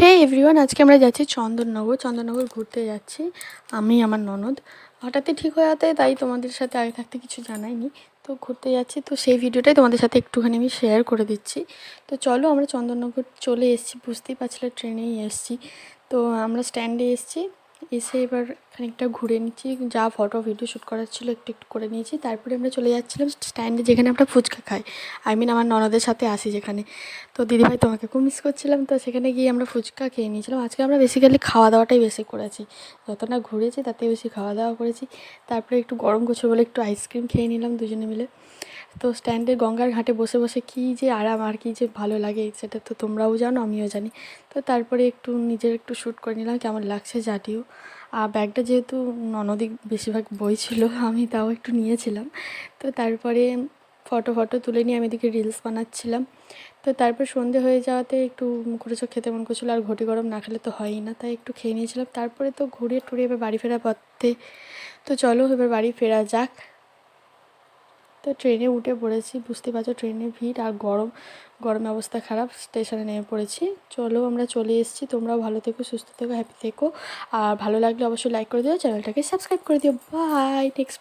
হে everyone আজকে আমরা যাচ্ছি চন্দননগর। চন্দননগর ঘুরতে যাচ্ছি। আমি, আমার ননদ। হঠাৎই ঠিক হয়ে যাতে তাই তোমাদের সাথে আগে থাকতে কিছু জানাইনি। তো ঘুরতে যাচ্ছি। তো সেই ভিডিওটাই তোমাদের সাথে একটুখানি আমি শেয়ার করে দিচ্ছি। তো চলো আমরা চন্দননগর চলে এসেছি। বুঝতেই পারছিলে, ট্রেনেই এসেছি। তো আমরা স্ট্যান্ডে এসেছি। এসে এবার খানিকটা ঘুরে নিচ্ছি। যা ফটো ভিডিও শ্যুট করার ছিল একটু একটু করে নিয়েছি। তারপরে আমরা চলে যাচ্ছিলাম স্ট্যান্ডে যেখানে আমরা ফুচকা খাই। আই মিন আমার ননদের সাথে আসি যেখানে। তো দিদিভাই তোমাকে খুব মিস করছিলাম। তো সেখানে গিয়ে আমরা ফুচকা খেয়ে নিয়েছিলাম। আজকে আমরা বেসিক্যালি খাওয়া দাওয়াটাই বেশি করেছি। যত না ঘুরেছি তাতে বেশি খাওয়া দাওয়া করেছি। তারপরে একটু গরম করছে বলে একটু আইসক্রিম খেয়ে নিলাম দুজনে মিলে। তো স্ট্যান্ডে গঙ্গার ঘাটে বসে বসে কী যে আরাম আর কী যে ভালো লাগে সেটা তো তোমরাও জানো, আমিও জানি। তো তারপরে একটু নিজের একটু শ্যুট করে নিলাম। কেমন লাগছে আর ব্যাগটা যেহেতু ননদিক বেশিরভাগ বই ছিল, আমি তাও একটু নিয়েছিলাম। তো তারপরে ফটো ফটো তুলে নিয়ে আমি এদিকে রিলস বানাচ্ছিলাম। তো তারপর সন্ধে হয়ে যাওয়াতে একটু মুখরোচক খেতে মন করছিল, আর ঘটি গরম না খেলে তো হয়ই না, তাই একটু খেয়ে নিয়েছিলাম। তারপরে তো ঘুরে টুরে এবার বাড়ি ফেরা পথে, তো চলো এবার বাড়ি ফেরা যাক। তো ট্রেনে উঠে পড়েছি, বুঝতে পারছ ট্রেনে ভিড় আর গরম গরম অবস্থা খারাপ, স্টেশনে নেমে পড়েছি। চলো আমরা চলে এসেছি, তোমরাও ভালো থেকো, সুস্থ থেকো হ্যাপি থেকো। আর ভালো লাগলে অবশ্যই লাইক করে দিও, চ্যানেলটাকে সাবস্ক্রাইব করে দিও। By next